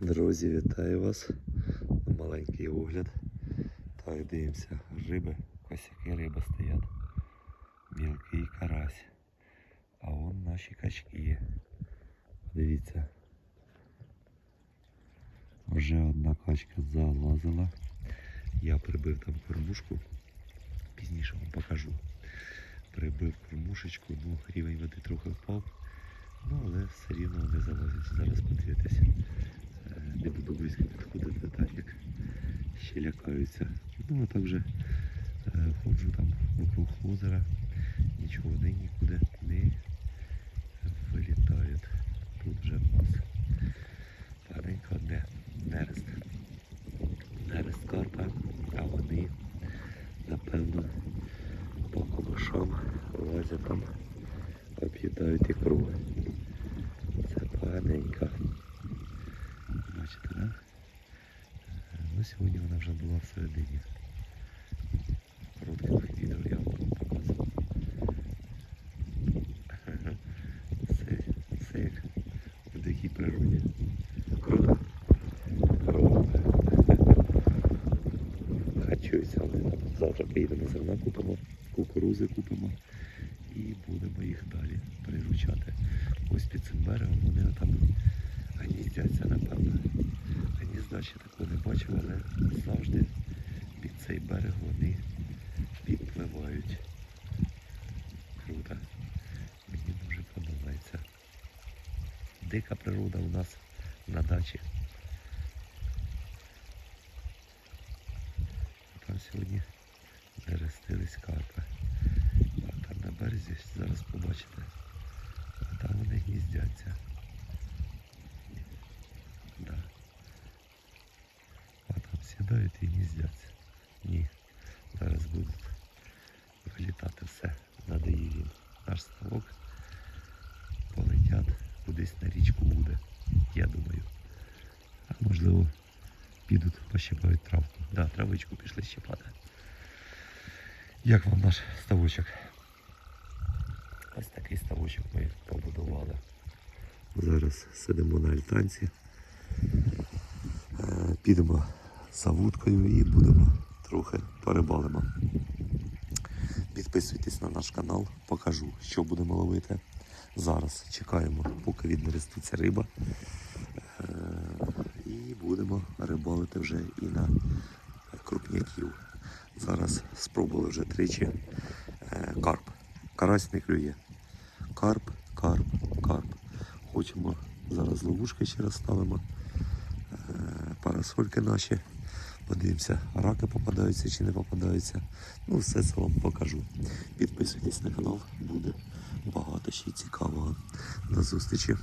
Друзі, вітаю вас. Маленький огляд. Так, дивимося. Риби, косяки риби стоять. Мілкий карась. А вон наші качки. Дивіться. Вже одна качка залазила. Я прибив там кормушку. Пізніше вам покажу. Прибив кормушечку, ну рівень води трохи впав. Ну, але все рівно вони залазять. Зараз подивитися. Е, Не буду близько підходити, так як ще лякаються. Ну, а також е, ходжу там вокруг озера, нічого вони нікуди не вилітають. Тут вже в нас гарненько одне нерест. Нерест карпа, а вони, напевно, по комишам лазять там, об'їдають ікру. Це поганенько. Бачите, да? Е, Ну, сьогодні вона вже була всередині. Коротких відео я вам показував. Все як в дикій природі. Круто. Харчуються вони. Завтра поїдемо зерна купимо, кукурузи купимо і будемо їх далі приручати. Ось під цим берегом вони там гніздяться, напевно. Ще такого не бачив, але завжди під цей берег вони підпливають. Круто. Мені дуже подобається. Дика природа у нас на дачі. Там сьогодні нерестились карпи. А там на березі зараз побачите. А там вони гніздяться. Да. А там сідають і гніздяться. Ні. Зараз будуть вилітати все. Надає їм наш ставок. Полетять кудись на річку буде. Я думаю. А можливо підуть пощипають травку. Да, травичку пішли щипати. Як вам наш ставочок? Ось такий ставочок ми побудували. Зараз сидимо на альтанці. Е, Підемо за вудкою і будемо трохи порибалимо. Підписуйтесь на наш канал, покажу, що будемо ловити. Зараз чекаємо, поки віднереститься риба. Е, І будемо рибалити вже і на крупняків. Зараз спробували вже тричі е, карп. Карась не клює. Карп, карп, карп. Хочемо зараз ловушки ще раз ставимо. Е, Парасольки наші. Подивимося, раки попадаються чи не попадаються. Ну, все це вам покажу. Підписуйтесь на канал, буде багато ще цікавого. До зустрічі.